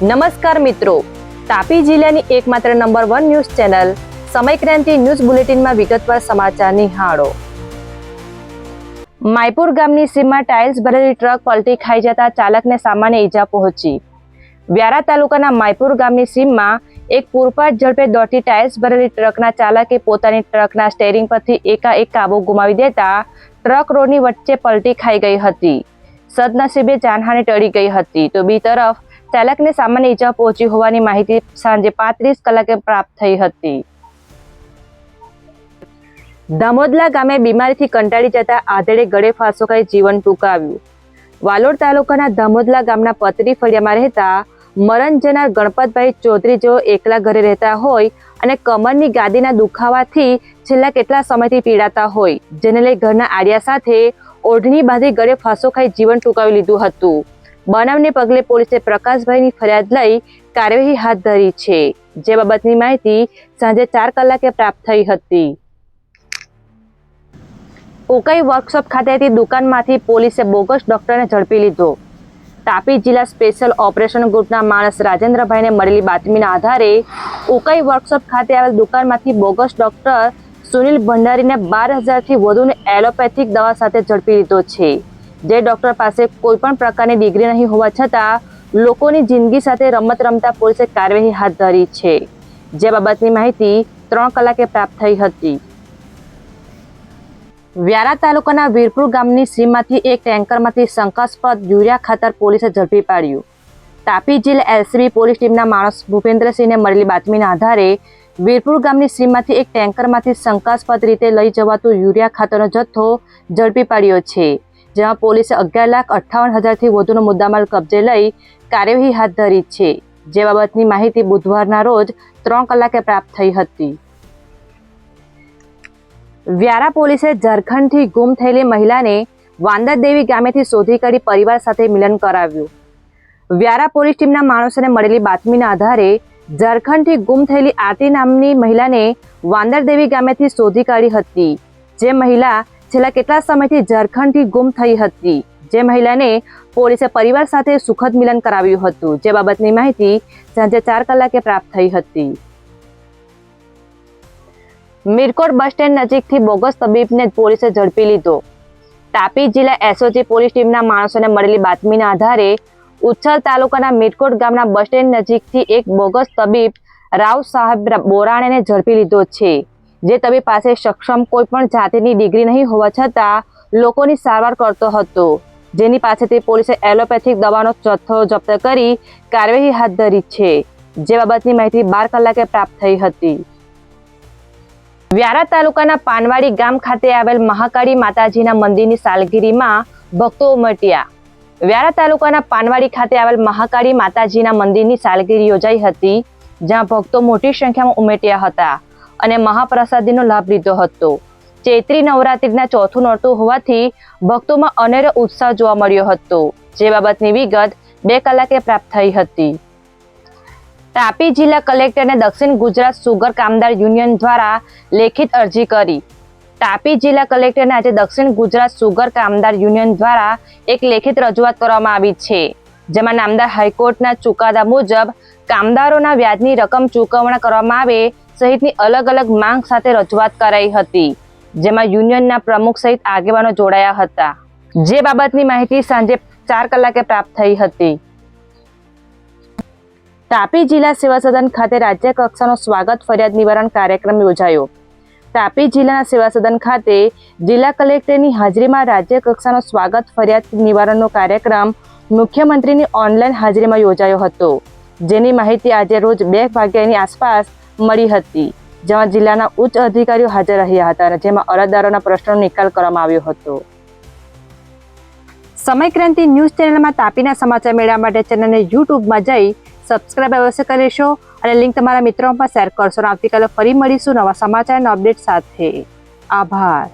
નમસ્કાર મિત્રો. તાપી જિલ્લાની એકમાત્ર number one news channel Samaykranti news બુલેટિનમાં વિગતવાર સમાચાર નિહાળો. માયપુર ગામની સીમમાં ટાઇલ્સ ભરેલી ટ્રક પલટી ખાઈ જતા ચાલકને સામાન્ય ઈજા પહોંચી. વ્યારા તાલુકાના માયપુર ગામની સીમમાં એક પૂરપાટ ઝડપે દોડતી ટાઇલ્સ ભરેલી ટ્રકના ચાલકે પોતાની ટ્રકના સ્ટેરિંગ પરથી એકાએક કાબુ ગુમાવી દેતા ટ્રક રોડની વચ્ચે પલટી ખાઈ ગઈ હતી. સદનસીબે જાનહાની ટળી ગઈ હતી. તો બી તરફ ચાલકને સામાન્ય ઈજા પહોંચી હોવાની માહિતી સાંજે પાંત્રીસ કલાકે પ્રાપ્ત થઈ હતી. દામોદલા ગામે બીમારીથી કંટાળી જતા આધેડે ગળે ફાંસો ખાઈ જીવન ટૂંકાવ્યું. વાલોડ તાલુકાના દામોદલા ગામના પતરી ફળિયામાં રહેતા મરણ જનાર ગણપતભાઈ ચૌધરી જેઓ એકલા ઘરે રહેતા હોય અને કમરની ગાદીના દુખાવાથી છેલ્લા કેટલા સમયથી પીડાતા હોય, જેને લઈ ઘરના આડિયા સાથે ઓઢણી બાંધી ગળે ફાંસો ખાઈ જીવન ટૂંકાવી લીધું હતું. બનાવને પગલે પોલીસે પ્રકાશભાઈની ફરિયાદ લઈ કાર્યવાહી હાથ ધરી છે. જે બાબતની માહિતી સાંજે ચાર કલાકે પ્રાપ્ત થઈ હતી. ઉકાઈ વર્કશોપ ખાતેથી દુકાનમાંથી પોલીસે બોગસ ડોક્ટરને ઝડપી લીધો. તાપી જિલ્લા સ્પેશિયલ ઓપરેશન ગ્રુપના માણસ રાજેન્દ્રભાઈને મળેલી બાતમીના આધારે ઉકાઈ વર્કશોપ ખાતે આવેલ દુકાનમાંથી બોગસ ડોક્ટર સુનિલ ભંડારીને બાર હજારથી વધુની એલોપેથિક દવા સાથે ઝડપી લીધો છે. જે ડોક્ટર પાસે કોઈ પણ પ્રકારની ડિગ્રી નહીં હોવા છતાં લોકોની જિંદગી સાથે રમત રમતા પોલીસે કાર્યવાહી હાથ ધરી છે. જે બાબતની માહિતી ત્રણ કલાકે પ્રાપ્ત થઈ હતી. વ્યારા તાલુકાના વીરપુર ગામની સીમમાંથી એક ટેન્કરમાંથી શંકાસ્પદ યુરિયા ખાતર પોલીસે ઝડપી પાડ્યું. તાપી જિલ્લા એલસીબી પોલીસ ટીમના માણસ ભૂપેન્દ્રસિંહને મળેલી બાતમીના આધારે વીરપુર ગામની સીમમાંથી એક ટેન્કરમાંથી શંકાસ્પદ રીતે લઈ જવાતું યુરિયા ખાતરનો જથ્થો ઝડપી પાડ્યો છે. જેમાં પોલીસે અગિયાર લાખ અઠ્ઠાવન હજારથી વધુનો મુદ્દામાલ કબજે લઈ કાર્યવાહી હાથ ધરી છે. જે બાબતની માહિતી બુધવારના રોજ ત્રણ કલાકે પ્રાપ્ત થઈ હતી. વ્યારા પોલીસે ઝારખંડથી ગુમ થયેલી મહિલાને વાંદરદેવી ગામેથી શોધી કરી પરિવાર સાથે મિલન કરાવ્યું. વ્યારા પોલીસ ટીમના માણસોને મળેલી બાતમીના આધારે ઝારખંડથી ગુમ થયેલી આરતી નામની મહિલાને વાંદરદેવી ગામેથી શોધી કાઢી હતી. જે મહિલા છેલ્લા કેટલા સમયથી ઝારખંડથી ગુમ થઈ હતી. જે મહિલાને પોલીસે પરિવાર સાથે સુખદ મિલન કરાવ્યું હતું. જે બાબતની માહિતી સાંજે ચાર કલાકે પ્રાપ્ત થઈ હતી. મીરકોટ બસ સ્ટેન્ડ નજીકથી બોગસ તબીબને પોલીસે ઝડપી લીધો. તાપી જિલ્લા એસઓજી પોલીસ ટીમના માણસોને મળેલી બાતમીના આધારે ઉચ્છલ તાલુકાના મીરકોટ ગામના બસ સ્ટેન્ડ નજીકથી એક બોગસ તબીબ રાવ સાહેબ બોરાણેને ઝડપી લીધો છે. જે તબીબ પાસે સક્ષમ કોઈ પણ જાતિની ડિગ્રી નહીં હોવા છતાં લોકોની સારવાર કરતો હતો. જેની પાસેથી પોલીસે એલોપેથિક દવાનો જથ્થો જપ્ત કરી કાર્યવાહી હાથ ધરી છે. જે બાબતની માહિતી બાર કલાકે પ્રાપ્ત થઈ હતી. વ્યારા તાલુકાના પાનવાડી ગામ ખાતે આવેલ મહાકાળી માતાજીના મંદિરની સાલગીરીમાં ભક્તો ઉમટ્યા. વ્યારા તાલુકાના પાનવાડી ખાતે આવેલ મહાકાળી માતાજીના મંદિરની સાલગીરી યોજાઈ હતી, જ્યાં ભક્તો મોટી સંખ્યામાં ઉમેટ્યા હતા. અને મહાપ્રસાદીનો લાભ લીધો હતો. ચૈત્રી નવરાત્રીના ચોથું નોરતું હોવાથી ભક્તોમાં અનેરો ઉત્સાહ જોવા મળ્યો હતો, જે બાબતની વિગત બે કલાકે પ્રાપ્ત થઈ હતી. તાપી જિલ્લા કલેક્ટરને દક્ષિણ ગુજરાત સુગર કામદાર યુનિયન દ્વારા લેખિત અરજી કરી. તાપી જિલ્લા કલેક્ટરને આજે દક્ષિણ ગુજરાત સુગર કામદાર યુનિયન દ્વારા એક લેખિત રજૂઆત કરવામાં આવી છે, જેમાં નામદાર હાઈકોર્ટના ચુકાદા મુજબ કામદારોના વ્યાજની રકમ ચૂકવણા કરવામાં આવે, સહિતની અલગ અલગ માંગ સાથે રજૂઆત કરાઈ હતી, જેમાં યુનિયનના પ્રમુખ સહિત આગેવાનો જોડાયા હતા. જે બાબતની માહિતી સાંજે ચાર કલાકે પ્રાપ્ત થઈ હતી. તાપી જિલ્લા સેવા સદન ખાતે રાજ્ય કક્ષાનો સ્વાગત ફરિયાદ નિવારણ કાર્યક્રમ યોજાયો. તાપી જિલ્લાના સેવા સદન ખાતે જિલ્લા કલેક્ટરની હાજરીમાં રાજ્ય કક્ષાનો સ્વાગત ફરિયાદ નિવારણનો કાર્યક્રમ મુખ્યમંત્રીની ઓનલાઈન હાજરીમાં યોજાયો હતો. જેની માહિતી આજે રોજ બે વાગ્યાની આસપાસ મળી હતી. જેમાં જિલ્લાના ઉચ્ચ અધિકારીઓ હાજર રહ્યા હતા અને જેમાં અરજદારોના પ્રશ્નોનો નિકાલ કરવામાં આવ્યો હતો. સમયક્રાંતિ ન્યૂઝ ચેનલમાં તાપીના સમાચાર મેળવવા માટે ચેનલને યુટ્યુબમાં જઈ સબસ્ક્રાઇબ અવશ્ય કરી લેશો અને લિંક તમારા મિત્રોમાં શેર કરશો. અને આવતીકાલે ફરી મળીશું નવા સમાચારના અપડેટ સાથે. આભાર.